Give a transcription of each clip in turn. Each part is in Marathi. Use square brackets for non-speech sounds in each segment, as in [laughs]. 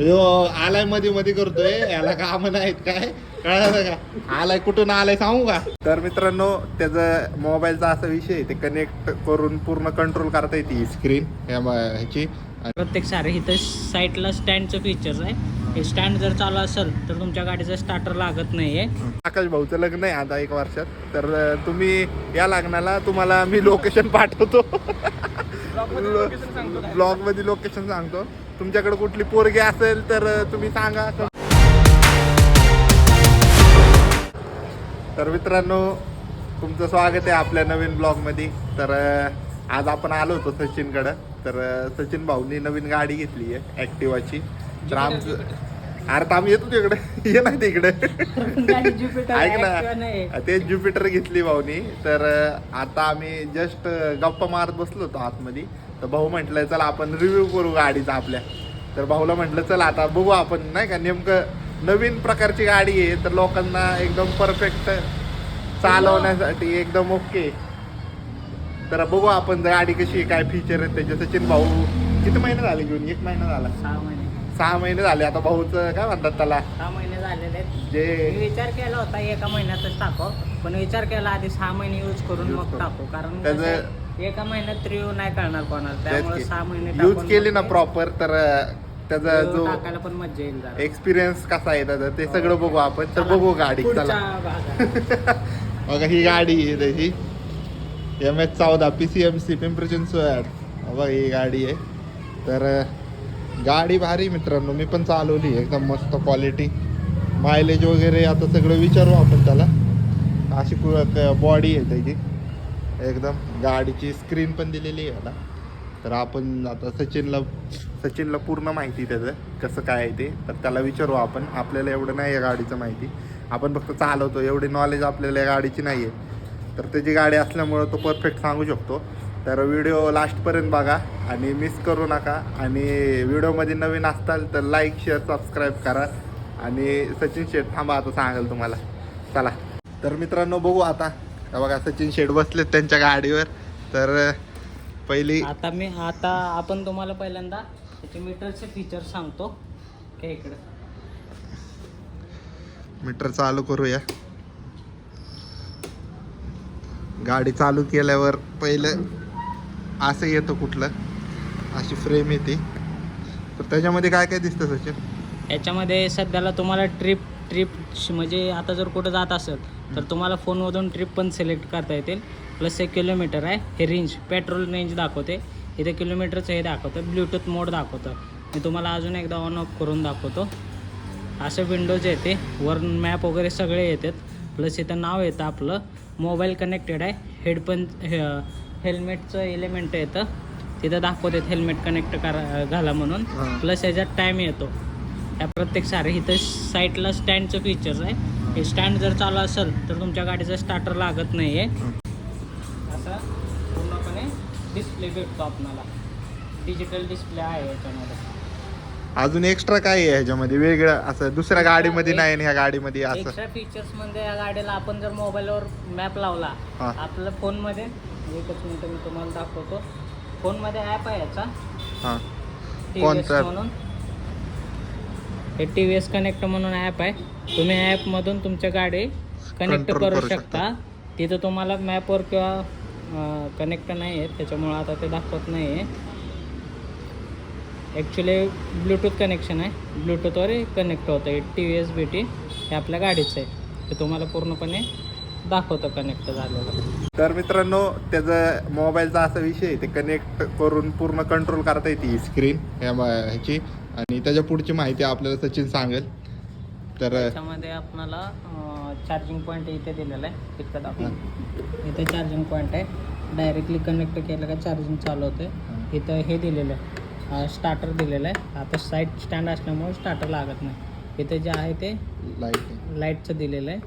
यो आलायमध्ये मध्ये करतोय. याला काम नाहीत काय? कळलं का? आलाय कुठून आलाय सांगू का? तर मित्रांनो त्याचं मोबाईलचा असा विषय आहे, ते कनेक्ट करून पूर्ण कंट्रोल करता येते स्क्रीन ह्याची. प्रत्येक सारे इथं साईडला स्टँडचं फीचर्स आहे. हे स्टँड जर चालू असेल तर तुमच्या गाडीचं स्टार्टर लागत नाहीये. आकाश भाऊचं लग्न आहे आता एक वर्षात. तर तुम्ही या लग्नाला तुम्हाला मी लोकेशन पाठवतो. [laughs] ब्लॉगमध्ये लोकेशन सांगतो तुमच्याकडे कुठली पोरगी असेल तर तुम्ही सांगा. तर मित्रांनो तुमचं स्वागत आहे आपल्या नवीन ब्लॉगमध्ये. तर आज आपण आलो होतो सचिनकडं. तर सचिन भाऊनी नवीन गाडी घेतली आहे ऍक्टिवाची तर आमचं अरे तर आम्ही येतो तिकडे. [laughs] ये नाही तिकडे. [laughs] ऐक ना. तेच ज्युपिटर घेतली भाऊनी. तर आता आम्ही जस्ट गप्पा मारत बसलो होतो आतमध्ये. तर भाऊ म्हटलं चला आपण रिव्ह्यू करू गाडीचा आपल्या. तर भाऊला म्हटलं चला आता बघू आपण नाही का नेमकं नवीन प्रकारची गाडी आहे तर लोकांना एकदम परफेक्ट चालवण्यासाठी एकदम ओके तर बघू आपण गाडी कशी काय फीचर आहेत त्याचे सचिन भाऊ किती महिने झाले घेऊन? एक महिना झाला. सहा महिने. सहा महिने झाले आता भाऊचं काय म्हणतात त्याला? सहा महिने झालेले आहेत. जे मी विचार केला होता एका महिन्यातच टाको. पण विचार केला आधी सहा महिने यूज करून मग. टाकू. कारण त्याचं- कसं आहे, एका महिन्यात रिव्ह्यू नाही करणार कोणाला. त्यामुळे सहा महिने यूज टाकून केली ना मग प्रॉपर तर त्याचा review जो टाकायला पण मजा येईल जरा. एक्सपिरियन्स कसा आहे त्याचा ते सगळं बघू आपण. तर बघू गाडी पुढच्या चला. भागात. [laughs] बघा ही गाडी आहे त्याची एम एच चौदा P C M C Pimpri Chinchwad. बघा ही गाडी आहे. तर अं, गाडी भारी मित्रांनो मी पण चालवली एकदम मस्त क्वालिटी मायलेज वगैरे आता सगळं विचारू आपण त्याला. अशी बॉडी आहे त्याची. एकदम गाडीची स्क्रीन पण दिलेली आहे याला तर आपण आता सचिनला सचिनला पूर्ण माहिती त्याचं कसं काय आहे ते. तर त्याला विचारू आपण. आपल्याला एवढं नाही आहे गाडीचं माहिती. आपण फक्त चालवतो. एवढी नॉलेज आपल्याला या गाडीची नाही आहे. तर त्याची गाडी असल्यामुळं तो परफेक्ट सांगू शकतो. तर व्हिडिओ लास्टपर्यंत बघा आणि मिस करू नका. आणि व्हिडिओमध्ये नवीन असताल तर लाईक शेअर सबस्क्राईब करा. आणि सचिन शेठ थांबा आता सांगाल तुम्हाला. चला. तर मित्रांनो बघू आता. बघा सचिन शेठ बसलेत त्यांच्या गाडीवर. तर पहिली आता मी आता आपण तुम्हाला पहिल्यांदा त्याचे मीटरचे फीचर सांगतो. हे इकडे. मीटर चालू करूया. गाडी चालू केल्यावर पहिलं असं येतं कुठलं. अशी फ्रेम येते. तर त्याच्यामध्ये काय काय दिसतं सचिन? याच्यामध्ये सध्याला तुम्हाला ट्रिप ट्रिप म्हणजे आता जर कुठं जात असेल तर तुम्हाला फोनमधून ट्रिप पण सिलेक्ट करता येतील. प्लस एक किलोमीटर आहे. हे रेंज पेट्रोल रेंज दाखवते. इथे किलोमीटरचं हे दाखवतं. ब्ल्यूटूथ मोड दाखवतं. मी तुम्हाला अजून एकदा ऑन ऑफ करून दाखवतो. असं विंडोज येते. वर मॅप वगैरे सगळे येतात. प्लस इथं नाव येतं आपलं. मोबाईल कनेक्टेड आहे. हेडपन हे हेल्मेटचं एलिमेंट येतं. तिथं दाखवतात हेल्मेट कनेक्ट करा घाला म्हणून. प्लस याच्यात टाईम येतो. या प्रत्येक सारे इथं साईडला स्टँडचं फीचर्स आहे. हे स्टँड जर चालू असेल तर तुमच्या गाडीचं स्टार्टर लागत नाही आहे असा पूर्णपणे डिस्प्ले भेटतो आपणाला. डिजिटल डिस्प्ले आहे याच्यामध्ये. अजून एक्स्ट्रा काय आहे ह्याच्यामध्ये? वेगळं असं दुसऱ्या गाडीमध्ये नाही आणि ह्या गाडीमध्ये असं. एक्स्ट्रा फीचर्स म्हणजे या गाडीला आपण जर मोबाईलवर मॅप लावला. आपल्या फोनमध्ये एकच मिनिट मी तुम्हाला दाखवतो. फोनमध्ये ॲप आहे याचा. हां. T V S? म्हणून. हे टी व्ही एस कनेक्ट म्हणून ॲप आहे. तुम्ही ॲपमधून तुमच्या गाडी कनेक्ट करू शकता. तिथं तुम्हाला मॅपवर किंवा कनेक्ट नाही आहे त्याच्यामुळं आता ते दाखवत नाही आहे ॲक्च्युली ब्लूटूथ कनेक्शन आहे. ब्लूटूथवर कनेक्ट होतं आहे T V S B T हे आपल्या गाडीचं आहे. ते तुम्हाला पूर्णपणे दाखवतं कनेक्ट झालेलं. तर मित्रांनो त्याचं मोबाईलचा असा विषय आहे ते कनेक्ट करून पूर्ण कंट्रोल करता येते स्क्रीन ह्याची. आणि त्याच्या पुढची माहिती आपल्याला सचिन सांगेल. तर त्याच्यामध्ये आपणाला चार्जिंग पॉईंट इथे दिलेला आहे. इतकं दाखवून इथे चार्जिंग पॉईंट आहे. डायरेक्टली कनेक्ट केलं का चार्जिंग चालू होतं इथं हे दिलेलं आहे. स्टार्टर दिलेलं आहे. आता साईड स्टँड असल्यामुळे स्टार्टर लागत नाही. इथे जे आहे ते लाइट लाईटचं दिलेलं आहे.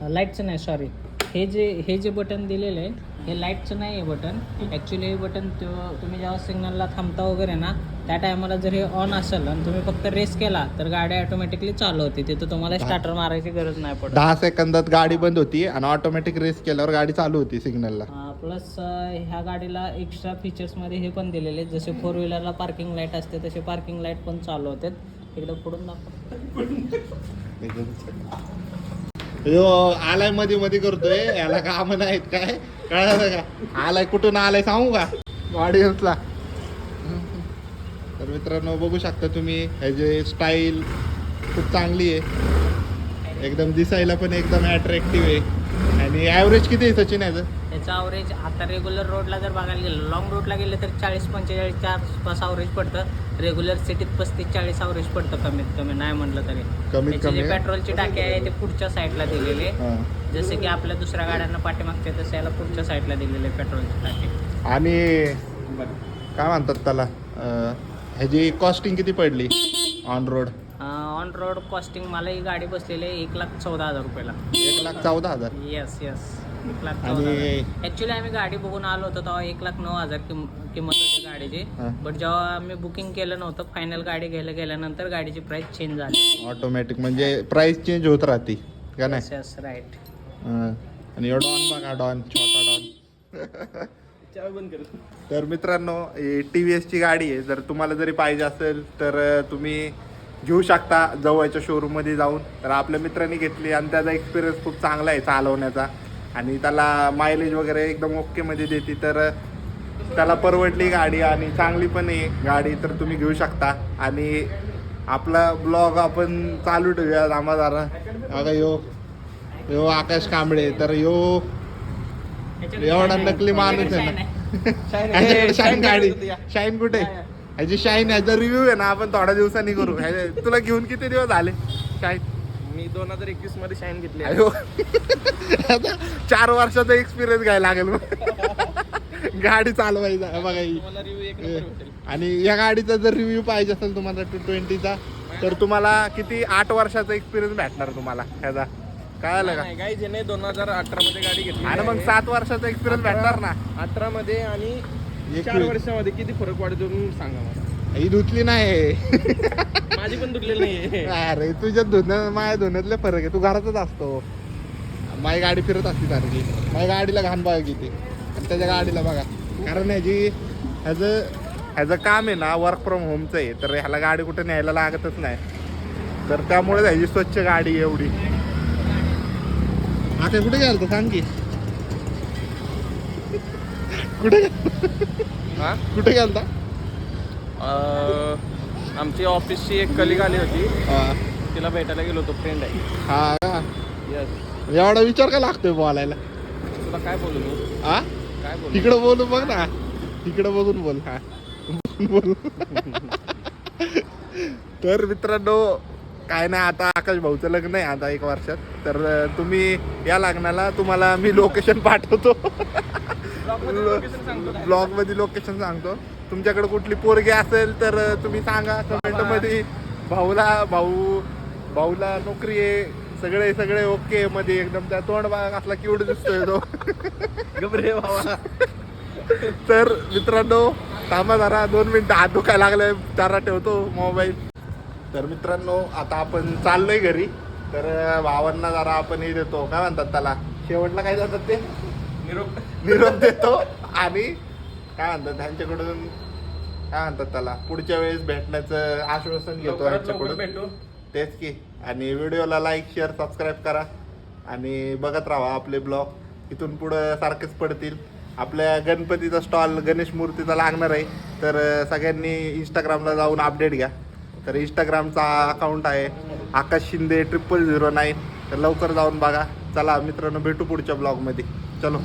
लाईटचं नाही सॉरी हे जे हे जे बटन दिलेलं आहे हे लाईटचं नाही आहे बटन ॲक्च्युली हे बटन तुम्ही जेव्हा सिग्नलला थांबता वगैरे ना त्या टायमाला जर हे ऑन असेल आणि तुम्ही फक्त रेस केला तर गाडी ऑटोमॅटिकली चालू होती. तिथं तुम्हाला स्टार्टर मारायची गरज नाही पडत. दहा सेकंदात गाडी बंद होती आणि ऑटोमॅटिक रेस केल्यावर गाडी चालू होती सिग्नलला प्लस ह्या गाडीला एक्स्ट्रा फीचर्समध्ये हे पण दिलेले आहेत. जसे फोर व्हीलरला पार्किंग लाइट असते तसे पार्किंग लाइट पण चालू होतात एकदा पुढून दाखव. यो आलायमध्ये मध्ये करतोय. याला काम नाहीत काय? कळलं का? आलाय कुठून आलाय सांगू का? ऑडियन्सला. तर मित्रांनो बघू शकता तुम्ही ह्याचे स्टाईल खूप चांगली आहे. एकदम दिसायला पण एकदम अट्रॅक्टिव्ह आहे. आणि ॲव्हरेज किती आहे सचिन याचं त्याचं अवरेज आता रेग्युलर रोडला जर बघायला गेलं लॉंग रूटला गेलं तर चाळीस पंचेचाळीसच्या आसपास अवरेज पडतं. रेग्युलर सिटीत पस्तीस चाळीस अवरेज पडतं कमीत कमी नाही म्हटलं तरी. कमीत त्याची कमी. पेट्रोलची टाकी आहे ते पुढच्या साईडला दिलेली हां. जसे की आपल्या दुसऱ्या गाड्यांना पाठीमागच्या तसं याला पुढच्या साईडला दिलेली पेट्रोलची टाकी. आणि काय म्हणतात त्याला? अं, ह्याची कॉस्टिंग किती पडली on road on road costing मला ही गाडी बसलेली आहे एक लाख चौदा हजार रुपयाला. एक लाख चौदा हजार. येस येस एक लाख आणि- ॲक्च्युली आम्ही गाडी बघून आलो होतो तेव्हा एक लाख नऊ हजार किम किंमत होती गाडीची. हा. बट जेव्हा आम्ही बुकिंग केलं नव्हतं फायनल गाडी घ्यायला गेल्यानंतर गाडीची प्राइस चेंज झाली. ऑटोमॅटिक म्हणजे प्राइस चेंज होत राहते का नाही? येस राईट हां. आणि डॉन बघा डॉन छोटा डॉन तर मित्रांनो ही टी व्ही एसची गाडी आहे. जर तुम्हाला जरी पाहिजे असेल तर अं, तुम्ही घेऊ शकता जवळच्या शोरूममध्ये जाऊन. तर आपल्या मित्रांनी घेतली आणि त्याचा एक्सपिरियन्स खूप चांगला आहे चालवण्याचा. आणि त्याला मायलेज वगैरे एकदम ओकेमध्ये देते तर त्याला परवडली गाडी आणि चांगली पण आहे. गाडी तर तुम्ही घेऊ शकता. आणि आपला ब्लॉग आपण चालू ठेवूया. आम्हा जरा. अगं यो यो आकाश कांबळे तर यो एवढा नकली माणूस आहे ना. शाईन [laughs] गाडी. शाईन कुठे? ह्याची शाईन ह्याचा रिव्ह्यू आहे ना आपण थोड्या दिवसांनी करू. तुला घेऊन किती दिवस झाले? शाईन मी दोन हजार एकवीसमध्ये शाईन घेतली. अयो. आता चार वर्षाचा एक्सपिरियन्स घ्यायला लागेल मग गाडी चालवायचा बघा ही. मला रिव्ह्यू एक नंबर भेटेल. आणि या गाडीचा जर रिव्ह्यू पाहिजे असेल तुम्हाला टू ट्वेंटीचा तर तुम्हाला किती आठ वर्षाचा एक्सपिरियन्स भेटणार तुम्हाला ह्याचा. काय आलं का? नाही काही जे नाही दोन हजार अठरा मध्ये गाडी घेतली. आणि मग सात वर्षाचा एक्सपिरियन्स भेटणार ना? अठरा मध्ये आणि चार. वर्षामध्ये किती फरक वाढतो तुम्ही सांगा मला. ही धुतली नाही. माझी पण दुखलेली नाहीये. अरे तुझ्या धुण्यात माझ्या धुण्यातले फरक आहे. तू घरातच असतो. माझी गाडी फिरत असते सारखी. माझ्या गाडीला घाण बघा किती आणि त्याच्या गाडीला बघा. कारण ह्याची ह्याचं ह्याचं काम आहे ना वर्क फ्रॉम होमचं आहे. तर ह्याला गाडी कुठे न्यायला लागतच नाही. तर त्यामुळे ह्याची स्वच्छ गाडी एवढी. आता कुठे गेलं सांग की. कुठे हा कुठे गेलता? आमची ऑफिसची एक कलिग आली होती. तिला भेटायला गेलो होतो. फ्रेंड आहे. हा का? यस एवढा विचार का लागतोय बोलायला? तुला काय बोलू मी हा काय बोलू? तिकडं बोलू बघ ना. तिकडं बघून बोल. हा. बोल. तर मित्रांनो काय नाही आता आकाश भाऊचं लग्न आहे आता एक वर्षात. तर तुम्ही या लग्नाला तुम्हाला मी लोकेशन पाठवतो. Location सांगतो direct. ब्लॉगमध्ये लोकेशन सांगतो. तुमच्याकडे कुठली पोरगी असेल तर तुम्ही सांगा कमेंटमध्ये. भाऊला भाऊ भाऊला नोकरी आहे. सगळे सगळे ओके मध्ये. एकदम त्या तोंड बघा असला क्यूट दिसतोय तो. [laughs] गबरे बाबा. तर मित्रांनो थांबा जरा. दोन मिनिटं हात दुखायला लागले जरा ठेवतो मोबाईल तर मित्रांनो आता आपण चाललोय घरी. तर भावांना जरा आपण हे देतो. काय म्हणतात त्याला? शेवटला काय जातात ते? निरोप. निरोप देतो. आणि काय म्हणतात त्यांच्याकडून काय म्हणतात त्याला? पुढच्या वेळेस भेटण्याचं आश्वासन घेतो यांच्याकडून भेटू. तेच की. आणि व्हिडिओला लाईक शेअर सबस्क्राईब करा. आणि बघत राहा आपले ब्लॉग. इथून पुढं सारखेच पडतील. आपल्या गणपतीचा स्टॉल गणेश मूर्तीचा लागणार आहे. तर सगळ्यांनी इंस्टाग्रामला जाऊन अपडेट घ्या. तर इंस्टाग्रामचा अकाउंट आहे Akash Shinde triple zero nine तर लवकर जाऊन बघा. चला मित्रांनो भेटू पुढच्या ब्लॉगमध्ये चलो.